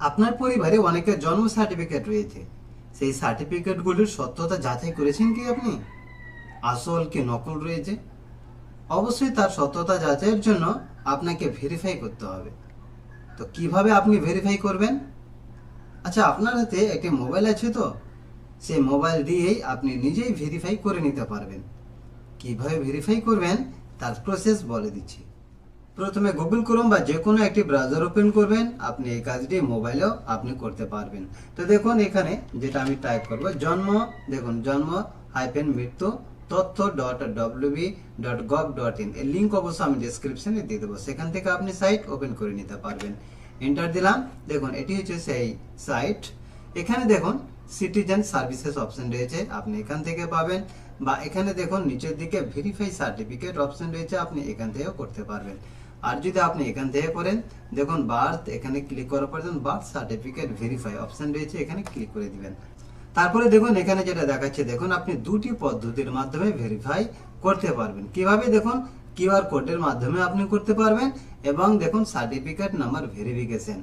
আপনার পরিবারে অনেকের জন্ম সার্টিফিকেট রয়েছে। সেই সার্টিফিকেটগুলির সত্যতা যাচাই করেছেন কি আপনি? আসল কি নকল রয়েছে? অবশ্যই তার সত্যতা যাচাইয়ের জন্য আপনাকে ভেরিফাই করতে হবে। তো কীভাবে আপনি ভেরিফাই করবেন? আচ্ছা আপনার হাতে একটি মোবাইল আছে তো? সেই মোবাইল দিয়েই আপনি নিজেই ভেরিফাই করে নিতে পারবেন। কীভাবে ভেরিফাই করবেন? তার প্রসেস বলে দিচ্ছি। প্রথমে গুগল ক্রোম বা যে কোনো একটি ব্রাউজার ওপেন করবেন। আপনি এই কাজটি মোবাইলেও আপনি করতে পারবেন। তো দেখুন এখানে যেটা আমি টাইপ করব, জন্ম, দেখুন জন্ম হাইপেন মৃত্যু, তথ্য dot WB dot gov dot in এর লিঙ্ক অবশ্য আমি ডিসক্রিপশনে দিয়ে দেবো। সেখান থেকে আপনি সাইট ওপেন করে নিতে পারবেন। এন্টার দিলাম। দেখুন এটি হচ্ছে সেই সাইট এখানে দেখুন সিটিজেন সার্ভিসেস অপশন রয়েছে, আপনি এখান থেকে পাবেন। বা এখানে দেখুন নিচের দিকে ভেরিফাই সার্টিফিকেট অপশন রয়েছে, আপনি এখান থেকেও করতে পারবেন। আর যদি আপনি এখান থেকে করেন, দেখুন বার্থ এখানে ক্লিক করার পর বার্থ সার্টিফিকেট ভেরিফাই অপশন রয়েছে, এখানে ক্লিক করে দিবেন। তারপরে দেখুন এখানে যেটা দেখাচ্ছে, দেখুন আপনি দুটি পদ্ধতির মাধ্যমে ভেরিফাই করতে পারবেন। কীভাবে? দেখুন কিউআর কোডের মাধ্যমে আপনি করতে পারবেন এবং দেখুন certificate number verification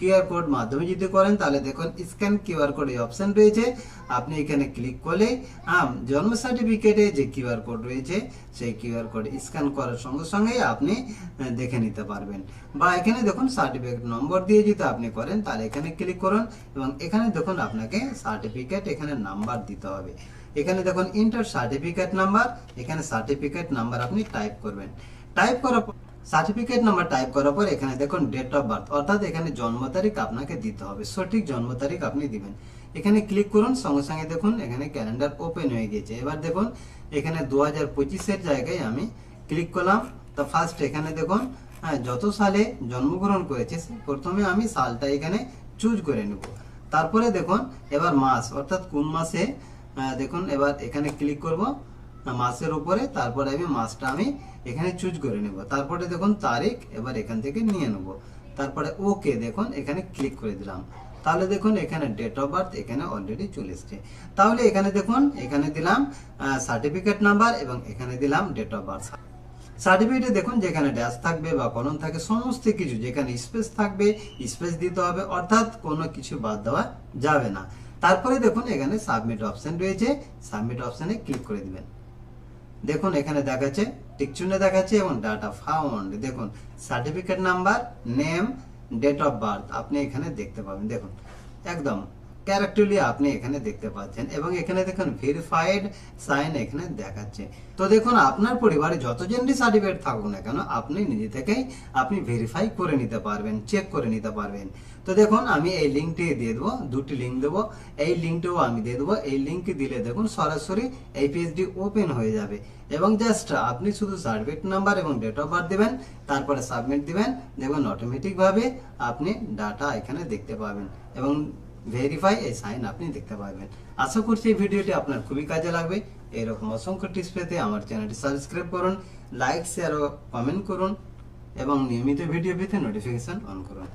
QR code মাধ্যমে যদি করেন তাহলে দেখুন স্ক্যান কিউআর কোড এই অপশন রয়েছে। আপনি এখানে ক্লিক করলে আম, জন্ম সার্টিফিকেটে যে কিউআর কোড রয়েছে সেই কিউআর কোড স্ক্যান করার সঙ্গে সঙ্গে আপনি দেখে নিতে পারবেন। বা এখানে দেখুন সার্টিফিকেট নম্বর দিয়ে যদি আপনি করেন তাহলে এখানে ক্লিক করুন এবং এখানে দেখুন আপনাকে সার্টিফিকেট এখানে নাম্বার দিতে হবে। এখানে দেখুন ইন্টার সার্টিফিকেট নাম্বার এখানে সার্টিফিকেট নাম্বার আপনি টাইপ করবেন। টাইপ করার পর সার্টিফিকেট নাম্বার টাইপ করার পর এখানে দেখুন ডেট অফ বার্থ অর্থাৎ এখানে জন্ম তারিখ আপনাকে দিতে হবে। সঠিক জন্ম তারিখ আপনি দিবেন। এখানে ক্লিক করুন, সঙ্গে সঙ্গে দেখুন এখানে ক্যালেন্ডার ওপেন হয়ে গেছে এবার দেখুন, এখানে দু হাজার পঁচিশের জায়গায় আমি ক্লিক করলাম। তো ফার্স্ট এখানে দেখুন হ্যাঁ যত সালে জন্মগ্রহণ করেছে প্রথমে আমি সালটা এখানে চুজ করে নেব। তারপরে দেখুন, এবার মাস, অর্থাৎ কোন মাসে দেখুন, এবার এখানে ক্লিক করব। মাসের উপরে, তারপরে আমি মাসটা আমি এখানে চুজ করে নেব। তারপরে দেখুন তারিখ, এবার এখান থেকে নিয়ে নেব। তারপরে ওকে দেখুন, এখানে ক্লিক করে দিলাম। তাহলে দেখুন এখানে ডেট অফ বার্থ এখানে অলরেডি চলে এসছে। তাহলে এখানে দেখুন, এখানে দিলাম সার্টিফিকেট নাম্বার এবং এখানে দিলাম ডেট অফ বার্থ সার্টিফিকেটে দেখুন যেখানে ড্যাশ থাকবে বা কলম থাকে, সমস্ত কিছু, যেখানে স্পেস থাকবে স্পেস দিতে হবে, অর্থাৎ কোনো কিছু বাদ দেওয়া যাবে না। তারপরে দেখুন এখানে সাবমিট অপশন রয়েছে সাবমিট অপশনে ক্লিক করে দিবেন। দেখুন, এখানে দেখাচ্ছে টিকচুনে দেখাচ্ছে এবং ডাটা ফাউন্ড দেখুন certificate number name date of birth আপনি এখানে দেখতে পাবেন। দেখুন, একদম ক্যারেক্টারলি আপনি এখানে দেখতে পাচ্ছেন এবং এখানে দেখুন ভেরিফাইড সাইন এখানে দেখাচ্ছে। তো দেখুন, আপনার পরিবারে যতজনই সার্টিফিকেট থাকুক না কেন, আপনি নিজে থেকেই আপনি ভেরিফাই করে নিতে পারবেন চেক করে নিতে পারবেন। তো দেখুন, আমি এই লিঙ্কটি দিয়ে দেবো, দুটি লিঙ্ক দেবো। এই লিঙ্কটিও আমি দিয়ে দেবো। এই লিঙ্ক দিলে দেখুন, সরাসরি এই পেজটি ওপেন হয়ে যাবে এবং জাস্ট আপনি শুধু সার্টিফিকেট নাম্বার এবং ডেট অফ বার্থ দেবেন, তারপরে সাবমিট দিবেন। দেখবেন অটোমেটিকভাবে আপনি ডাটা এখানে দেখতে পাবেন এবং ভেরিফাই এই সাইন আপনি দেখতে পাবেন আশা করছি এই ভিডিওটি আপনার খুবই কাজে লাগবে। এরকম অসংখ্য টিপস পেতে আমার চ্যানেলটি সাবস্ক্রাইব করুন লাইক শেয়ার ও কমেন্ট করুন এবং নিয়মিত ভিডিও পেতে নোটিফিকেশন অন করুন।